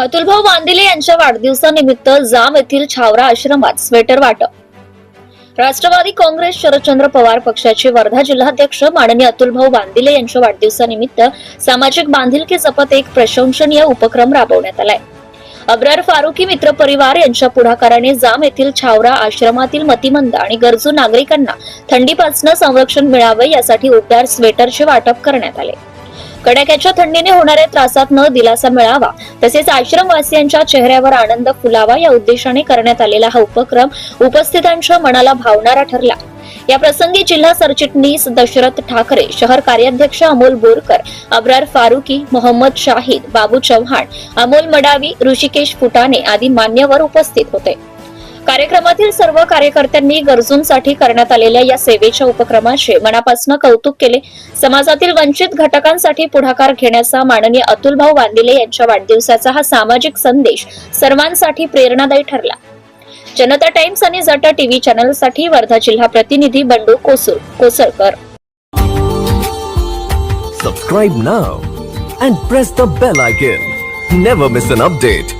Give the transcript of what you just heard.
अतुलभाऊ बांदिले यांच्या वाढदिवसानिमित्त जाम येथील छावरा आश्रमात स्वेटर वाटप. राष्ट्रवादी काँग्रेस शरदचंद्र पवार पक्षाचे वर्धा जिल्हाध्यक्ष माननीय अतुलभाऊ बांदिले यांच्या वाढदिवसानिमित्त सामाजिक बांधिलकी जपत एक प्रशंसनीय उपक्रम राबवण्यात आलाय. अब्रार फारुकी मित्र परिवार यांच्या पुढाकाराने जाम येथील छावरा आश्रमातील मतिमंद आणि गरजू नागरिकांना थंडीपासून संरक्षण मिळावे यासाठी उबदार स्वेटरचे वाटप करण्यात आले. कडाक्याच्या थंडीने होणाऱ्या त्रासात न दिलासा मिळावा. तसेच आश्रमवासियांच्या चेहऱ्यावर आनंद फुलावा या उद्देशाने करण्यात आलेला हा उपक्रम उपस्थितांच्या मनाला भावणारा ठरला. या प्रसंगी जिल्हा सरचिटणीस दशरथ ठाकरे शहर कार्याध्यक्ष अमोल बोरकर अब्रार फारुकी मोहम्मद शाहिद बाबू चव्हाण अमोल मडावी ऋषिकेश फुटाणे आदी मान्यवर उपस्थित होते. कार्यक्रमातील सर्व कार्यकर्त्यांनी गरजूंसाठी करण्यात आलेल्या या सेवेच्या उपक्रमाचे मनापासून कौतुक केले. समाजातील वंचित घटकांसाठी पुढाकार घेण्याचा माननीय अतुलभाऊ वांदिले यांच्या वाढदिवसाचा हा सामाजिक संदेश सर्वांसाठी प्रेरणादायी ठरला. जनता टाइम्स आणि जटा टीव्ही चॅनलसाठी वर्धा जिल्हा प्रतिनिधी Bandu Kosur Kosarkar subscribe now and press the bell icon never miss an update